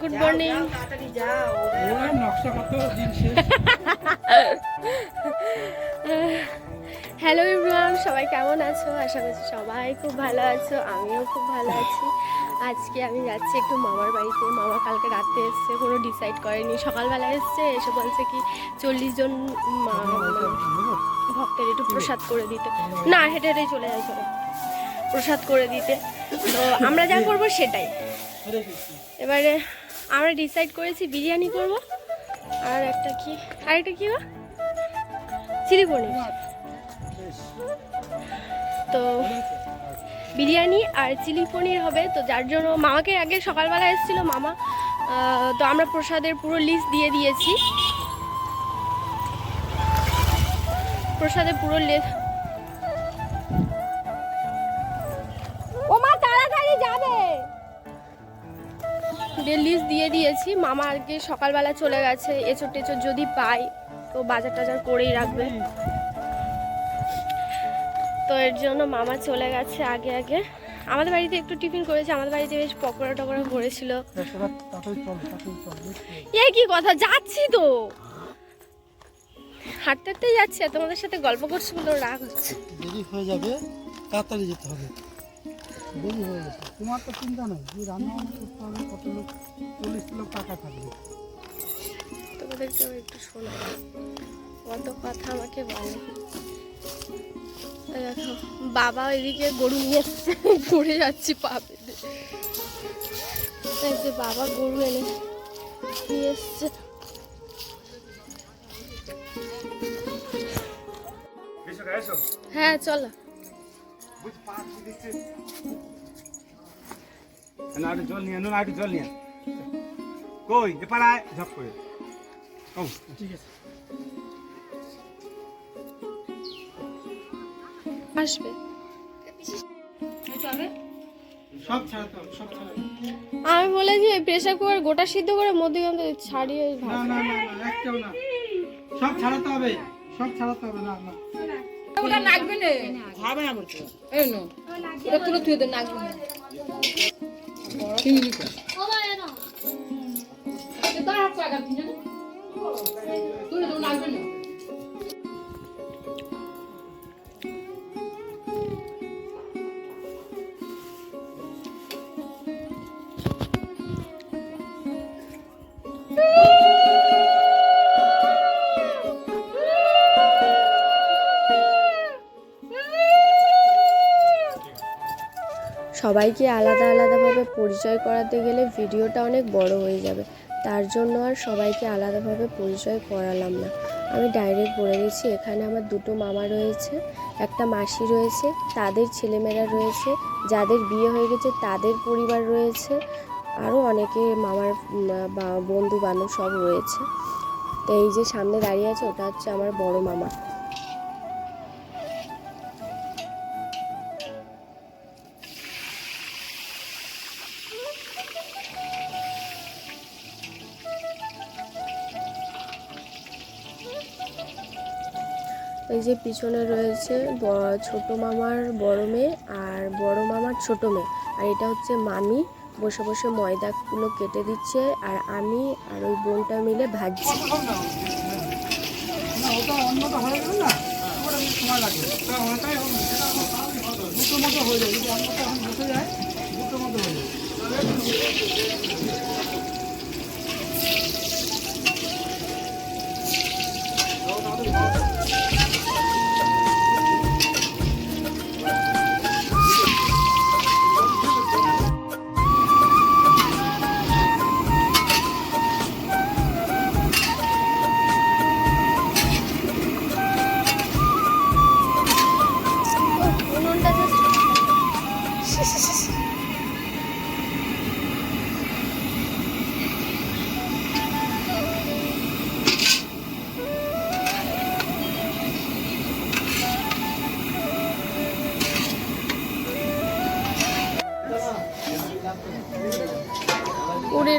Good morning তাড়াতাড়ি যাও। ওরা নকশা কত দিন শেষ। হ্যালো ইমরান সবাই কেমন আছো? আশা করছি সবাই খুব ভালো আছো আমিও খুব ভালো আছি। আজকে আমি যাচ্ছি একটু মামার বাড়িতে। মামা কালকে রাতে এসছে কোনো ডিসাইড করেনি। সকালবেলা এসছে এসে বলছে কি চল্লিশ জন মা- ভক্তের একটু প্রসাদ করে দিতে। না হেঁটে হেঁটেই চলে যায় চলে প্রসাদ করে দিতে। তো আমরা যা করব সেটাই। এবারে আমরা ডিসাইড করেছি বিরিয়ানি করব। আর একটা কি? আর একটা কি চিলি পনির। তো বিরিয়ানি আর চিলি পনির হবে। তো যার জন্য মামাকে আগে সকালবেলা এসেছিল মামা। তো আমরা প্রসাদের পুরো লিস্ট দিয়ে দিয়েছি। প্রসাদের পুরো লিস্ট লিস্ট দিয়ে দিয়েছি। মামা আজকে সকালবেলা চলে গেছে এচোর টেচোর যদি পাই তো বাজার টাজার করেই রাখবে। তো এর জন্য মামা চলে গেছে আগে আগে। আমাদের বাড়িতে একটু টিফিন করেছে, আমাদের বাড়িতে বেশ পকোড়া টকোড়া করেছিল। এই কি কথা, যাচ্ছি তো। হাঁটতে হাঁটতেই যাচ্ছি, তোমাদের সাথে গল্প করছি বলে রাগ হচ্ছে। দেরি হয়ে যাবে, তাড়াতাড়ি যেতে হবে। দেরি হয়ে গেছে তোমার তো চিন্তা নেই যে রান্না বান্না করতে হবে কত লোক চল্লিশ লোক টাকা থাকবে। তোমাদেরকেও একটু শোনা কত কথা আমাকে বলে। দেখো বাবা এদিকে গরু নিয়ে এসছে পড়ে যাচ্ছি পা বেঁধে। এই যে বাবা গরু এনে নিয়ে এসছে। হ্যাঁ চলো। না একটু জল নিয়ে না একটু জল নিয়ে। কই পাড়ায়। ঝপ করে। ও ঠিক আছে। আসবে। সব ছাড়াতে হবে সব আমি বলেছি প্রেশার কুকার গোটা সিদ্ধ করে মধ্যে ছাড়িয়ে না না না একটাও না। সব ছাড়াতে হবে। সব ছাড়াতে হবে না না। ওটা নাগবে না। হবে না বলছো। এই নো ওটা তুলে তুই দে নাগবে না। চিংড়ি কর। এটা হাত লাগা দিন তুলে তো নাগবে না। সবাইকে আলাদা আলাদাভাবে পরিচয় করাতে গেলে ভিডিওটা অনেক বড় হয়ে যাবে। তার জন্য আর সবাইকে আলাদাভাবে পরিচয় করালাম না। আমি ডাইরেক্ট বলে দিচ্ছি, এখানে আমার দুটো মামা রয়েছে, একটা মাসি রয়েছে, তাদের ছেলেমেয়েরা রয়েছে, যাদের বিয়ে হয়ে গেছে তাদের পরিবার রয়েছে, আরও অনেকে মামার বন্ধু বান্ধব সব রয়েছে। তো এই যে সামনে দাঁড়িয়ে আছে, ওটা হচ্ছে আমার বড় মামা। এই যে পিছনে রয়েছে ছোট মামার বড় মেয়ে আর বড় মামার ছোট মেয়ে। আর এটা হচ্ছে মামি। বসে বসে ময়দাগুলো কেটে দিচ্ছে আর আমি আর ওই বোনটা মিলে ভাজছি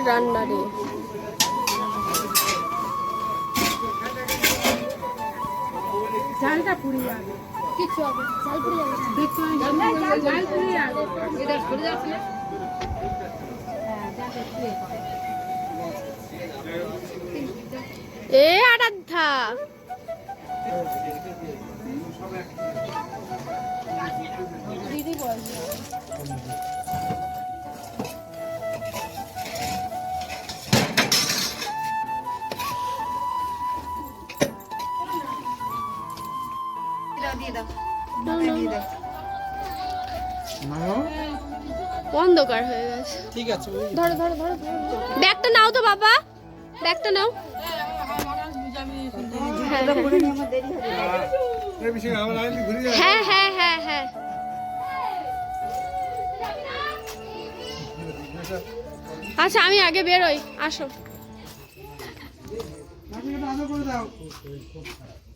রান্নারে। ঝালটা পুড়ে যাবে কিছু হবে জাল পুড়ে যাবে দেখো জাল পুড়ে যাবে এটা পুড়ে যাচ্ছে হ্যাঁ, এ আরাধ্যা। দিদি বল। হ্যাঁ অন্ধকার হয়ে গেছে। ঠিক আছে ধরো ধরো ধরো ব্যাগটা নাও তো বাবা। ব্যাগটা নাও। হ্যাঁ, ঘুরে যাই হ্যাঁ হ্যাঁ হ্যাঁ হ্যাঁ আচ্ছা আমি আগে বেরোই। আসো। দাও।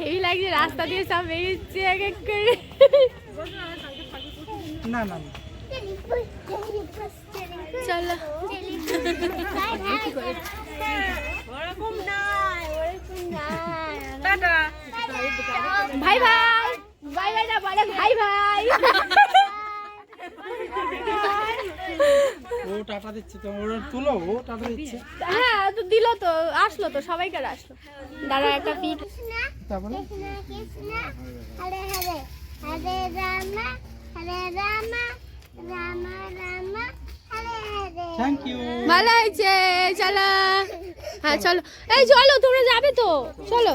হেভি লাগছে রাস্তা দিয়ে সব বেরিয়েছে এক এক করে। না না চলো। ভাই ভাই। ভাই ভাই না বলে ভাই ভাই। ও টাটা দিচ্ছে তো ওরা তুলো ও টাটা দিচ্ছে। হ্যাঁ তো দিল তো আসলো তো সবাইকার আসলো। দাঁড়া একটা পিক তারপরে? হরে হরে হরে রাম হরে রাম রাম রাম থ্যাংক ইউ ভালো হয়েছে চলো। হ্যাঁ চলো। এই চলো তোমরা যাবে তো চলো।